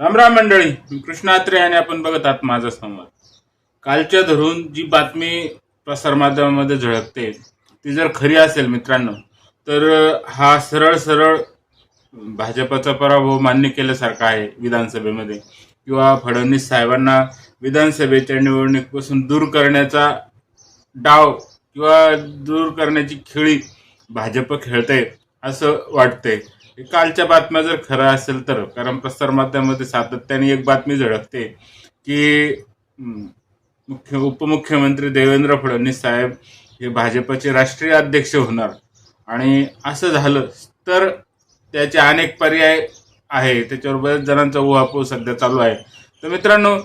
राम राम मंडळी मी कृष्ण आत्रे आणि आपण बघत आहात माझा संवाद. कालच्या धरून जी बातमी प्रसारमाध्यमामध्ये झळकते ती जर खरी असेल मित्रांनो तर हा सरळ सरळ भाजपचा पराभव मान्य केल्यासारखा आहे विधानसभेमध्ये किंवा फडणवीस साहेबांना विधानसभेच्या निवडणुकीपासून दूर करण्याचा डाव किंवा दूर करण्याची खेळी भाजप खेळते असं वाटतंय. कालच्या बातम्या जर खरं असेल तर कारण प्रसारमाध्यमामध्ये सातत्याने एक बातमी झळकते की मुख्य उपमुख्यमंत्री देवेंद्र फडणवीस साहेब हे भाजपचे राष्ट्रीय अध्यक्ष होणार. आणि असं झालं तर त्याचे अनेक पर्याय आहे. त्याच्यावर बऱ्याच जणांचा उहापोह सध्या चालू आहे. तर मित्रांनो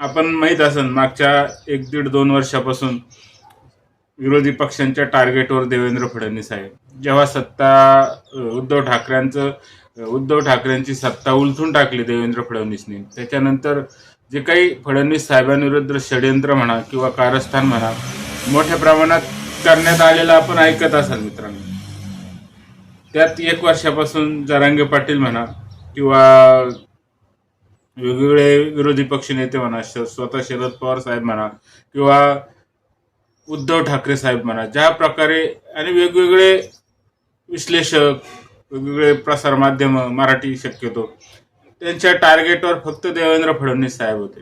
आपण माहीत असेल मागच्या एक दीड दोन वर्षापासून विरोधी पक्षांच्या टार्गेटवर देवेंद्र फडणवीस आहे. जेव्हा सत्ता उद्धव ठाकरेंचं उद्धव ठाकरेंची सत्ता उलथून टाकली देवेंद्र फडणवीसने त्याच्यानंतर जे काही फडणवीस साहेबांविरुद्ध षडयंत्र म्हणा किंवा कारस्थान म्हणा मोठ्या प्रमाणात करण्यात आलेलं आपण ऐकत असाल मित्रांनो. त्यात एक वर्षापासून जरांगे पाटील म्हणा किंवा वेगवेगळे विरोधी पक्ष नेते म्हणा श- स्वतः शरद पवार साहेब म्हणा किंवा उद्धव ठाकरे साहेब म्हणा ज्या प्रकारे आणि वेगवेगळे विश्लेषक वेगवेगळे प्रसारमाध्यम मराठी शक्यतो त्यांच्या टार्गेटवर फक्त देवेंद्र फडणवीस साहेब होते.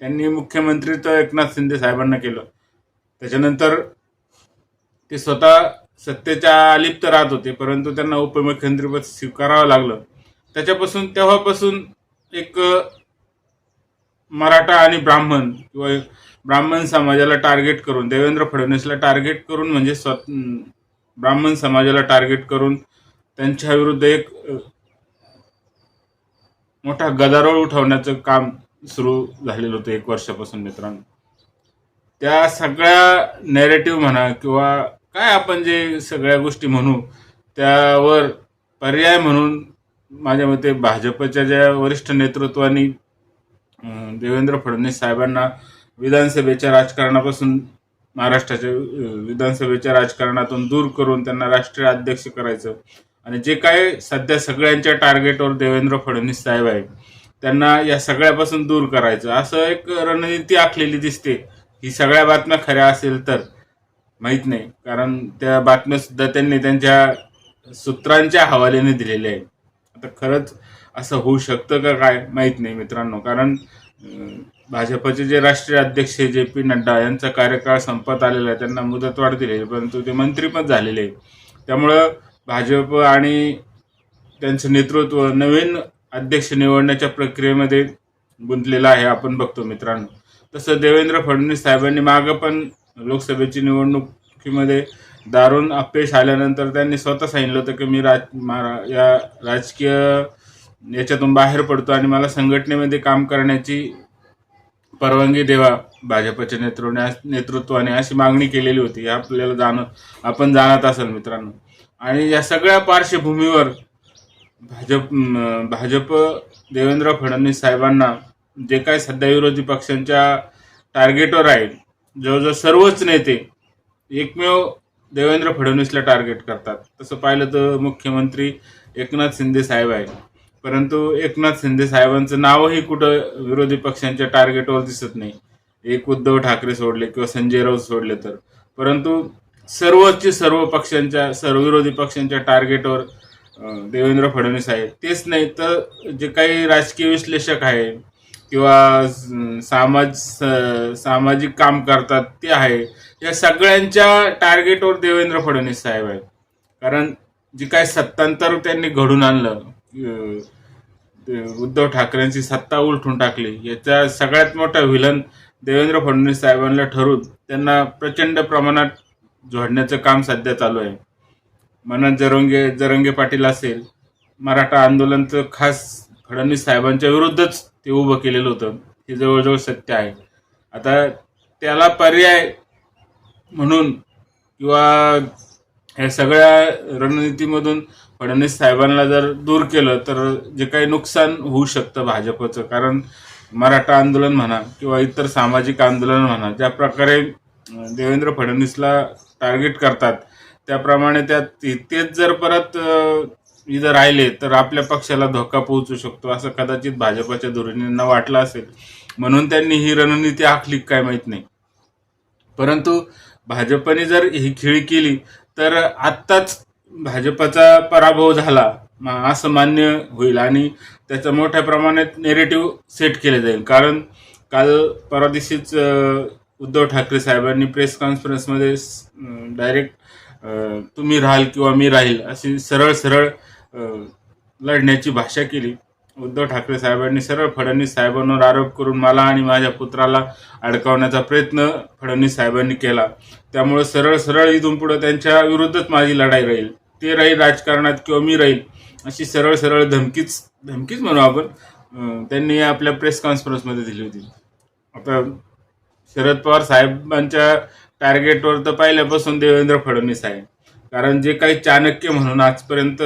त्यांनी मुख्यमंत्री तर एकनाथ शिंदे साहेबांना केलं. त्याच्यानंतर ते स्वतः सत्तेच्या अलिप्त राहत होते परंतु त्यांना उपमुख्यमंत्रीपद स्वीकारावं लागलं. त्याच्यापासून तेव्हापासून एक मराठा आणि ब्राह्मण किंवा ब्राह्मण समाजाला टार्गेट करून देवेंद्र फडणवीसला टार्गेट करून म्हणजे स्व ब्राह्मण समाजाला टार्गेट करून त्यांच्या विरुद्ध एक मोठा गदारोळ उठवण्याचं काम सुरू झालेलं होतं एक वर्षापासून मित्रांनो. त्या सगळ्या नेरेटिव्ह म्हणा किंवा काय आपण जे सगळ्या गोष्टी म्हणू त्यावर पर्याय म्हणून माझ्या मते भाजपच्या ज्या वरिष्ठ नेतृत्वाने देवेंद्र फडणवीस साहेबांना विधानसभेच्या राजकारणापासून महाराष्ट्राच्या विधानसभेच्या राजकारणातून दूर करून त्यांना राष्ट्रीय अध्यक्ष करायचं. आणि जे काय सध्या सगळ्यांच्या टार्गेटवर देवेंद्र फडणवीस साहेब आहे त्यांना या सगळ्यापासून दूर करायचं. असं एक रणनीती आखलेली दिसते. ही सगळ्या बातम्या खऱ्या असेल तर माहीत नाही. कारण त्या बातम्या सुद्धा त्यांनी त्यांच्या सूत्रांच्या हवालेने दिलेल्या आहेत. आता खरंच असं होऊ शकतं का काय माहीत नाही मित्रांनो. कारण भाजपचे जे राष्ट्रीय अध्यक्ष जे पी नड्डा यांचा कार्यकाळ संपत आलेला आहे त्यांना मुदतवाढ दिली आहे परंतु ते मंत्री पण झालेले आहे त्यामुळं भाजप आणि त्यांचं नेतृत्व नवीन अध्यक्ष निवडण्याच्या प्रक्रियेमध्ये गुंतलेलं आहे आपण बघतो मित्रांनो. तसं देवेंद्र फडणवीस साहेबांनी मागं पण लोकसभेची निवडणुकीमध्ये दारुण अपयश आल्यानंतर त्यांनी स्वतः सांगितलं होतं की मी राज या राजकीय याच्यातून बाहेर पडतो आणि मला संघटनेमध्ये काम करण्याची परवानगी देवा भाजपच्या नेतृत्वाने नेतृत्वाने अशी मागणी केलेली होती. हे आपल्याला जाण आपण जाणत असाल मित्रांनो. आणि या सगळ्या पार्श्वभूमीवर भाजप भाजप देवेंद्र फडणवीस साहेबांना जे काय सध्या विरोधी पक्षांच्या टार्गेटवर आहे जवळजवळ सर्वच नेते एकमेव देवेंद्र फडणवीसला टार्गेट करतात. तसं पाहिलं तर मुख्यमंत्री एकनाथ शिंदे साहेब आहे परंतु एकनाथ शिंदे साहेबांचं नावही कुठं विरोधी पक्षांच्या टार्गेटवर दिसत नाही. एक उद्धव ठाकरे सोडले किंवा संजय राऊत सोडले तर. परंतु सर्वचे सर्व पक्षांच्या सर्व विरोधी पक्षांच्या टार्गेटवर देवेंद्र फडणवीस आहेत तेच नाही तर जे काही राजकीय विश्लेषक आहे किंवा स- समाज सामाजिक काम करतात ते आहे या सगळ्यांच्या टार्गेटवर देवेंद्र फडणवीस साहेब आहेत. कारण जे काय सत्तांतर त्यांनी घडून आणलं उद्धव ठाकरेंची सत्ता उलटून टाकली. याचा सगळ्यात मोठा विलन देवेंद्र फडणवीस साहेबांना ठरून त्यांना प्रचंड प्रमाणात जोडण्याचं काम सध्या चालू आहे. मनोज जरंगे जरंगे पाटील असेल मराठा आंदोलनचं खास फडणवीस साहेबांच्या विरुद्धच ते उभं केलेलं होतं. हे जवळजवळ सत्य आहे. आता त्याला पर्याय म्हणून किंवा या सगळ्या रणनीतीमधून फडणवीस साहेबांना जर दूर केलं तर जे काही नुकसान होऊ शकतं भाजपचं. कारण मराठा आंदोलन म्हणा किंवा इतर सामाजिक आंदोलन म्हणा ज्या प्रकारे देवेंद्र फडणवीसला टार्गेट करतात त्याप्रमाणे त्या तेच जर परत इथं राहिले तर आपल्या पक्षाला धोका पोहोचू शकतो असं कदाचित भाजपाच्या धोरणींना वाटलं असेल. म्हणून त्यांनी ही रणनीती आखली काय माहीत नाही. परंतु भाजपने जर ही खेळी केली तर आत्ताच भाजपचा पराभव झाला असं मान्य होईल आणि त्याचं मोठ्या प्रमाणात नेरेटिव्ह सेट केले जाईल. कारण काल परवा दिवशीच उद्धव ठाकरे साहेबांनी प्रेस कॉन्फरन्समध्ये डायरेक्ट तुम्ही राहाल किंवा मी राहील अशी सरळ सरळ लढण्याची भाषा केली. उद्धव ठाकरे साहेबांनी सरळ फडणवीस साहेबांवर आरोप करून मला आणि माझ्या पुत्राला अडकवण्याचा प्रयत्न फडणवीस साहेबांनी केला. त्यामुळे सरळ सरळ इथून पुढे त्यांच्या विरुद्धच माझी लढाई राहील. ते राहील राजकारणात किंवा मी राहील अशी सरळ सरळ धमकीच धमकीच म्हणू आपण त्यांनी आपल्या प्रेस कॉन्फरन्समध्ये दिली होती. आता शरद पवार साहेबांच्या टार्गेटवर तर पहिल्यापासून देवेंद्र फडणवीस आहे. कारण जे काही चाणक्य म्हणून आजपर्यंत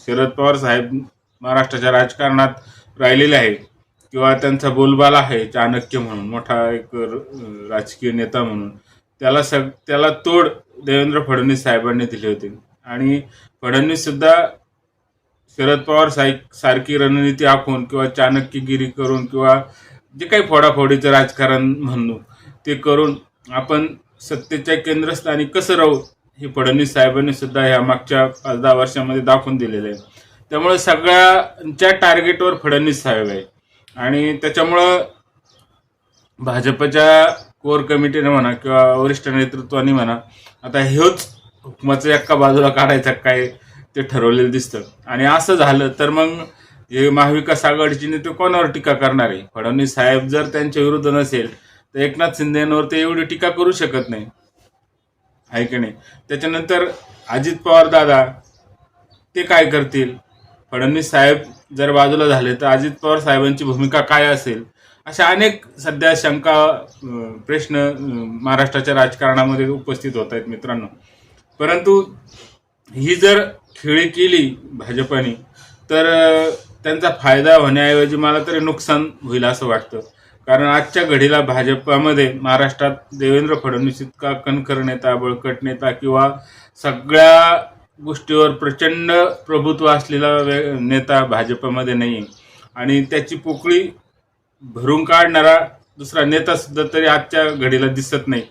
शरद पवार साहेब महाराष्ट्राच्या राजकारणात राहिलेले आहे किंवा त्यांचा बोलबाला आहे चाणक्य म्हणून मोठा एक राजकीय नेता म्हणून त्याला सग त्याला तोड देवेंद्र फडणवीस साहेबांनी दिली होती. आणि फडणवीस सुद्धा शरद पवार साई सारखी रणनीती आखून किंवा चाणक्यगिरी करून किंवा जे काही फोडाफोडीचं राजकारण म्हणू ते करून आपण सत्तेच्या केंद्रस्थानी कसं राहू हे फडणवीस साहेबांनी सुद्धा ह्या मागच्या पाच दहा वर्षामध्ये दाखवून दिलेलं आहे. त्यामुळे सगळ्यांच्या टार्गेटवर फडणवीस साहेब आहे. आणि त्याच्यामुळं भाजपच्या कोर कमिटीने म्हणा किंवा वरिष्ठ नेतृत्वाने म्हणा आता हेच हुकमाचं एका बाजूला काढायचं काय ते ठरवलेलं दिसतं. आणि असं झालं तर मग हे महाविकास आघाडीचे नेते कोणावर टीका करणार आहे? फडणवीस साहेब जर त्यांच्या विरुद्ध नसेल तर एकनाथ शिंदेवर ते एवढी टीका करू शकत नाही. आहे की नाही? त्याच्यानंतर अजित पवार दादा ते काय करतील? फडणवीस साहेब जर बाजूला झाले तर अजित पवार साहेबांची भूमिका काय असेल? अशा अनेक सध्या शंका प्रश्न महाराष्ट्राच्या राजकारणामध्ये उपस्थित होत आहेत मित्रांनो. परंतु ही जर खेळी केली भाजपाने तर त्यांचा फायदा होण्याऐवजी मला तरी नुकसान होईल असं वाटतं. कारण आजच्या घडीला भाजपामध्ये महाराष्ट्रात देवेंद्र फडणवीस इतका कणखर नेता बळकट नेता किंवा सगळ्या गोष्टीवर प्रचंड प्रभुत्व असलेला नेता भाजपमध्ये नाही. आहे आणि त्याची पोकळी भरून काढणारा दुसरा नेता सुद्धा तरी आजच्या घडीला दिसत नाही.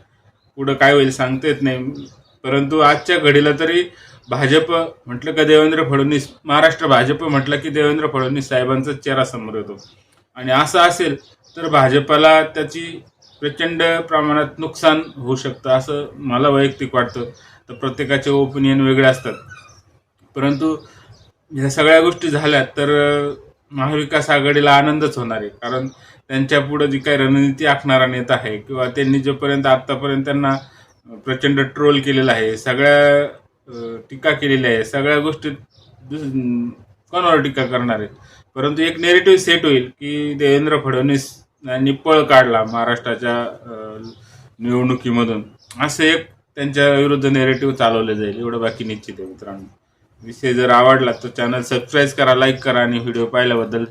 पुढं काय होईल सांगता येत नाही. परंतु आजच्या घडीला तरी भाजप म्हटलं का देवेंद्र फडणवीस महाराष्ट्र भाजप म्हटलं की देवेंद्र फडणवीस साहेबांचा चेहरा समोर येतो. आणि असं असेल तर भाजपाला त्याची प्रचंड प्रमाणात नुकसान होऊ शकतं असं मला वैयक्तिक वाटतं. तर प्रत्येकाचे ओपिनियन वेगळे असतात. परंतु ह्या सगळ्या गोष्टी झाल्या तर महाविकास आघाडीला आनंदच होणार आहे. कारण त्यांच्या पुढे जी काही रणनीती आखणारा नेता आहे किंवा त्यांनी जोपर्यंत आतापर्यंत त्यांना प्रचंड ट्रोल केलेला आहे सगळ्या टीका केलेल्या आहे सगळ्या गोष्टी दुस- कोणावर टीका करणार आहेत परंतु एक नेरेटिव्ह सेट होईल की देवेंद्र फडणवीस यांनी पळ काढला महाराष्ट्राच्या निवडणुकीमधून. असं एक त्यांच्या विरुद्ध नेरेटिव्ह चालवलं जाईल. एवढं बाकी निश्चित आहे मित्रांनो. विषय जर आवडला तर चॅनल सबस्क्राईब करा लाईक करा आणि व्हिडिओ पाहिल्याबद्दल